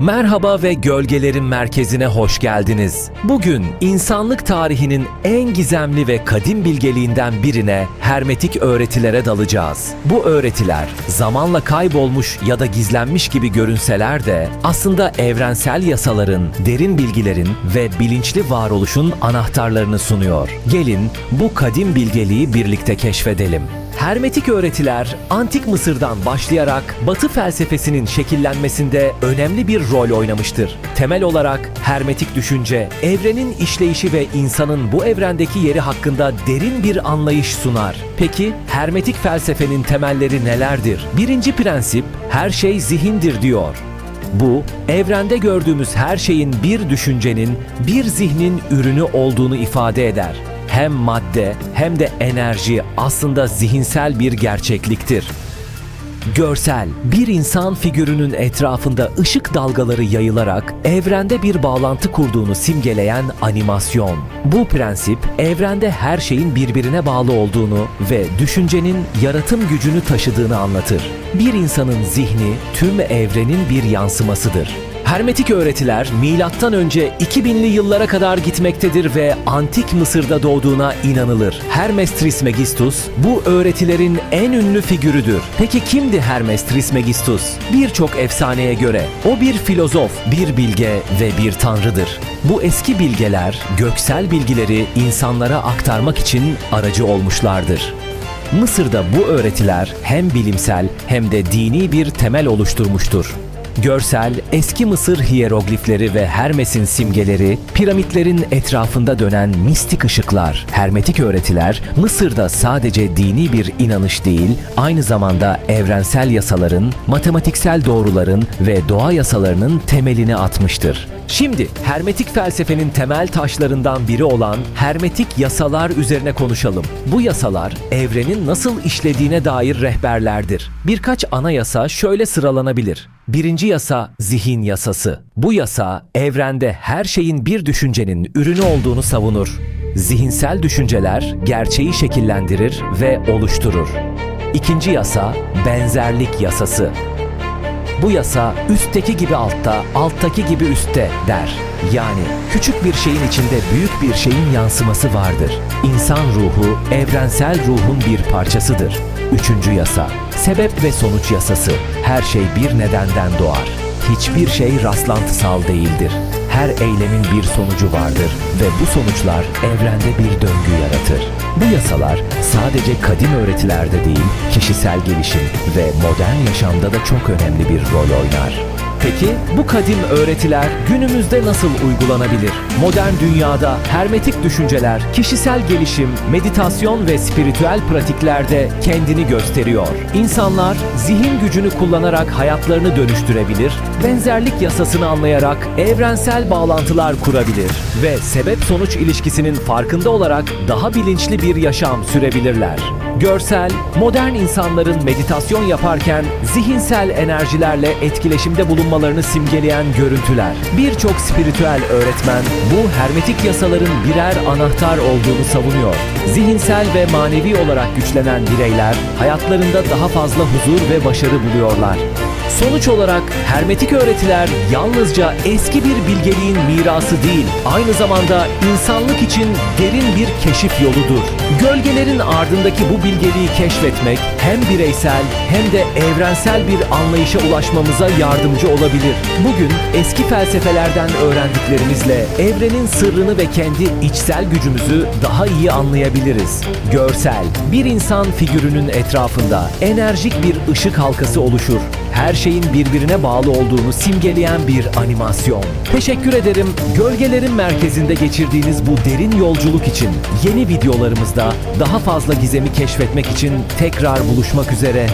Merhaba ve Gölgelerin Merkezine hoş geldiniz. Bugün insanlık tarihinin en gizemli ve kadim bilgeliğinden birine hermetik öğretilere dalacağız. Bu öğretiler zamanla kaybolmuş ya da gizlenmiş gibi görünseler de aslında evrensel yasaların, derin bilgilerin ve bilinçli varoluşun anahtarlarını sunuyor. Gelin bu kadim bilgeliği birlikte keşfedelim. Hermetik öğretiler antik Mısır'dan başlayarak Batı felsefesinin şekillenmesinde önemli bir rol oynamıştır. Temel olarak hermetik düşünce, evrenin işleyişi ve insanın bu evrendeki yeri hakkında derin bir anlayış sunar. Peki hermetik felsefenin temelleri nelerdir? Birinci prensip her şey zihindir diyor. Bu, evrende gördüğümüz her şeyin bir düşüncenin, bir zihnin ürünü olduğunu ifade eder. Hem madde hem de enerji aslında zihinsel bir gerçekliktir. Görsel, bir insan figürünün etrafında ışık dalgaları yayılarak evrende bir bağlantı kurduğunu simgeleyen animasyon. Bu prensip, evrende her şeyin birbirine bağlı olduğunu ve düşüncenin yaratım gücünü taşıdığını anlatır. Bir insanın zihni tüm evrenin bir yansımasıdır. Hermetik öğretiler milattan önce 2000'li yıllara kadar gitmektedir ve antik Mısır'da doğduğuna inanılır. Hermes Trismegistus bu öğretilerin en ünlü figürüdür. Peki kimdi Hermes Trismegistus? Birçok efsaneye göre o bir filozof, bir bilge ve bir tanrıdır. Bu eski bilgeler göksel bilgileri insanlara aktarmak için aracı olmuşlardır. Mısır'da bu öğretiler hem bilimsel hem de dini bir temel oluşturmuştur. Görsel, eski Mısır hiyeroglifleri ve Hermes'in simgeleri, piramitlerin etrafında dönen mistik ışıklar, hermetik öğretiler, Mısır'da sadece dini bir inanış değil, aynı zamanda evrensel yasaların, matematiksel doğruların ve doğa yasalarının temelini atmıştır. Şimdi hermetik felsefenin temel taşlarından biri olan hermetik yasalar üzerine konuşalım. Bu yasalar evrenin nasıl işlediğine dair rehberlerdir. Birkaç ana yasa şöyle sıralanabilir. Birinci yasa zihin yasası. Bu yasa evrende her şeyin bir düşüncenin ürünü olduğunu savunur. Zihinsel düşünceler gerçeği şekillendirir ve oluşturur. İkinci yasa benzerlik yasası. Bu yasa üstteki gibi altta, alttaki gibi üstte der. Yani küçük bir şeyin içinde büyük bir şeyin yansıması vardır. İnsan ruhu evrensel ruhun bir parçasıdır. Üçüncü yasa, sebep ve sonuç yasası. Her şey bir nedenden doğar. Hiçbir şey rastlantısal değildir. Her eylemin bir sonucu vardır ve bu sonuçlar evrende bir döngü yaratır. Bu yasalar sadece kadim öğretilerde değil, kişisel gelişim ve modern yaşamda da çok önemli bir rol oynar. Peki bu kadim öğretiler günümüzde nasıl uygulanabilir? Modern dünyada hermetik düşünceler, kişisel gelişim, meditasyon ve spiritüel pratiklerde kendini gösteriyor. İnsanlar zihin gücünü kullanarak hayatlarını dönüştürebilir, benzerlik yasasını anlayarak evrensel bağlantılar kurabilir ve sebep sonuç ilişkisinin farkında olarak daha bilinçli bir yaşam sürebilirler. Görsel, modern insanların meditasyon yaparken zihinsel enerjilerle etkileşimde bulunmalarını simgeleyen görüntüler. Birçok spiritüel öğretmen bu hermetik yasaların birer anahtar olduğunu savunuyor. Zihinsel ve manevi olarak güçlenen bireyler hayatlarında daha fazla huzur ve başarı buluyorlar. Sonuç olarak hermetik öğretiler yalnızca eski bir bilgeliğin mirası değil, aynı zamanda insanlık için derin bir keşif yoludur. Gölgelerin ardındaki bu bilgeliği keşfetmek hem bireysel hem de evrensel bir anlayışa ulaşmamıza yardımcı olabilir. Bugün eski felsefelerden öğrendiklerimizle evrenin sırrını ve kendi içsel gücümüzü daha iyi anlayabiliriz. Görsel, bir insan figürünün etrafında enerjik bir ışık halkası oluşur her şeyin birbirine bağlı olduğunu simgeleyen bir animasyon. Teşekkür ederim. Gölgelerin merkezinde geçirdiğiniz bu derin yolculuk için yeni videolarımızda daha fazla gizemi keşfetmek için tekrar buluşmak üzere.